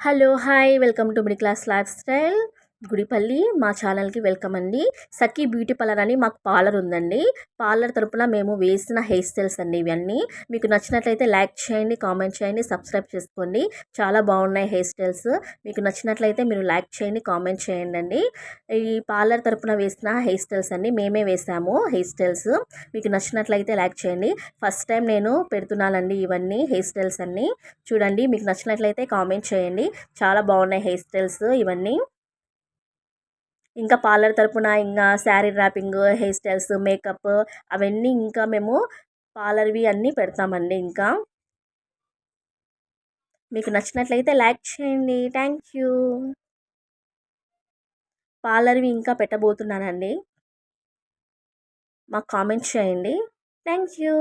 hello hi welcome to middle class life style Gudipalli మా ఛానల్కి welcome అండి. సఖీ బ్యూటీ పార్లర్ అని మాకు పార్లర్ ఉందండి. పార్లర్ తరపున మేము వేసిన హెయిర్ స్టైల్స్ అండి ఇవన్నీ. మీకు నచ్చినట్లయితే లైక్ చేయండి కామెంట్ చేయండి సబ్స్క్రైబ్ చేసుకోండి. చాలా బాగున్నాయి హెయిర్ స్టైల్స్. మీకు నచ్చినట్లయితే మీరు లైక్ చేయండి కామెంట్ చేయండి అండి. ఈ పార్లర్ తరపున వేసిన హెయిర్ స్టైల్స్ అండి. మేమే వేసాము హెయిర్ స్టైల్స్. మీకు నచ్చినట్లయితే లైక్ చేయండి. ఫస్ట్ టైం నేను పెడుతున్నానండి ఇవన్నీ హెయిర్ స్టైల్స్ అన్నీ. చూడండి మీకు నచ్చినట్లయితే కామెంట్ చేయండి. చాలా బాగున్నాయి హెయిర్ స్టైల్స్ ఇవన్నీ. ఇంకా పార్లర్ తరపున ఇంకా sari wrapping hair styles makeup అవన్నీ ఇంకా మేము పార్లర్వి అన్నీ పెడతామండి ఇంకా. మీకు నచ్చినట్లయితే లైక్ చేయండి. Thank you. పార్లర్వి ఇంకా పెట్టబోతున్నానండి. మాకు కామెంట్స్ చేయండి. Thank you.